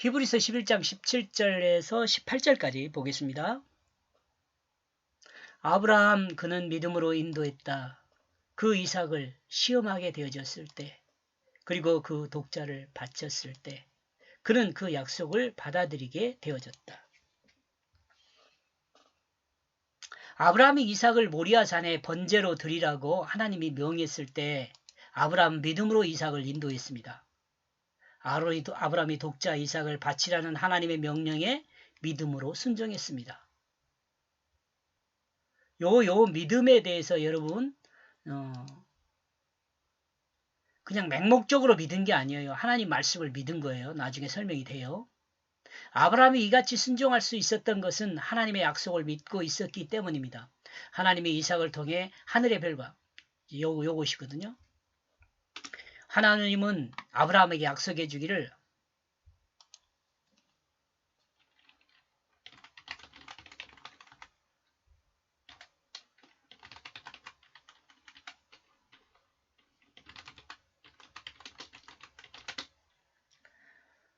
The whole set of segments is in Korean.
히브리서 11장 17절에서 18절까지 보겠습니다. 아브라함 그는 믿음으로 인도했다. 그 이삭을 시험하게 되어졌을 때 그리고 그 독자를 바쳤을 때 그는 그 약속을 받아들이게 되어졌다. 아브라함이 이삭을 모리아 산에 번제로 드리라고 하나님이 명했을 때 아브라함 믿음으로 이삭을 인도했습니다. 아론이 아브라함이 독자 이삭을 바치라는 하나님의 명령에 믿음으로 순종했습니다. 요, 요 믿음에 대해서 여러분, 어, 그냥 맹목적으로 믿은 게 아니에요. 하나님 말씀을 믿은 거예요. 나중에 설명이 돼요. 아브라함이 이같이 순종할 수 있었던 것은 하나님의 약속을 믿고 있었기 때문입니다. 하나님이 이삭을 통해 하늘의 별과 요, 요것이거든요. 하나님은 아브라함에게 약속해 주기를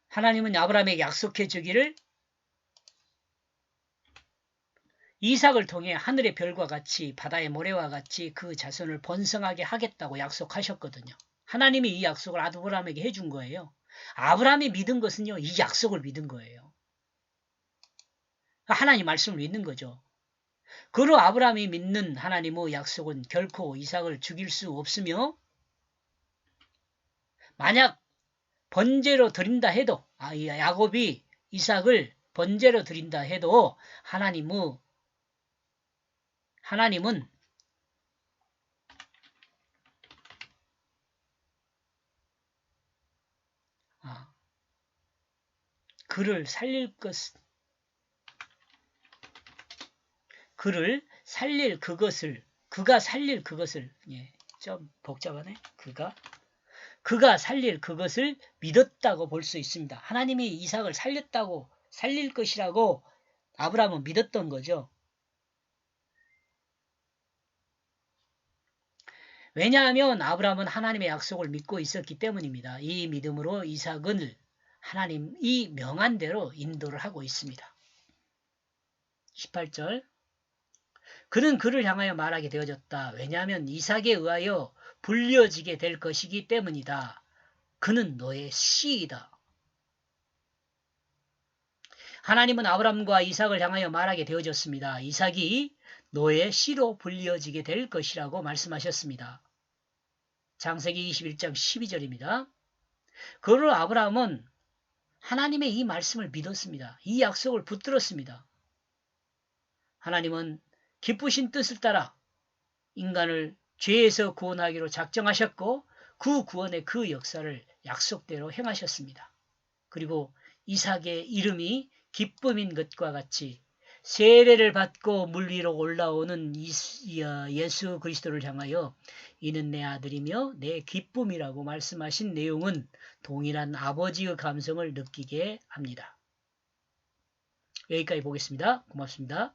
하나님은 아브라함에게 약속해 주기를 이삭을 통해 하늘의 별과 같이 바다의 모래와 같이 그 자손을 번성하게 하겠다고 약속하셨거든요. 하나님이 이 약속을 아브라함에게 해준 거예요. 아브라함이 믿은 것은요, 이 약속을 믿은 거예요. 하나님 말씀을 믿는 거죠. 그로 아브라함이 믿는 하나님의 약속은 결코 이삭을 죽일 수 없으며, 만약 번제로 드린다 해도, 아, 야곱이 이삭을 번제로 드린다 해도, 하나님의, 하나님은 아, 그를 살릴 것, 그를 살릴 그것을, 그가 살릴 그것을, 예, 좀 복잡하네. 그가, 그가 살릴 그것을 믿었다고 볼 수 있습니다. 하나님이 이삭을 살렸다고, 살릴 것이라고 아브라함은 믿었던 거죠. 왜냐하면 아브라함은 하나님의 약속을 믿고 있었기 때문입니다. 이 믿음으로 이삭은 하나님이 명한 대로 인도를 하고 있습니다. 18절 그는 그를 향하여 말하게 되어졌다. 왜냐하면 이삭에 의하여 불려지게 될 것이기 때문이다. 그는 너의 씨이다. 하나님은 아브람과 이삭을 향하여 말하게 되어졌습니다. 이삭이 너의 씨로 불려지게 될 것이라고 말씀하셨습니다. 장세기 21장 12절입니다. 그러로 아브라함은 하나님의 이 말씀을 믿었습니다. 이 약속을 붙들었습니다. 하나님은 기쁘신 뜻을 따라 인간을 죄에서 구원하기로 작정하셨고 그 구원의 그 역사를 약속대로 행하셨습니다. 그리고 이삭의 이름이 기쁨인 것과 같이 세례를 받고 물 위로 올라오는 어, 예수 그리스도를 향하여 이는 내 아들이며 내 기쁨이라고 말씀하신 내용은 동일한 아버지의 감성을 느끼게 합니다. 여기까지 보겠습니다. 고맙습니다.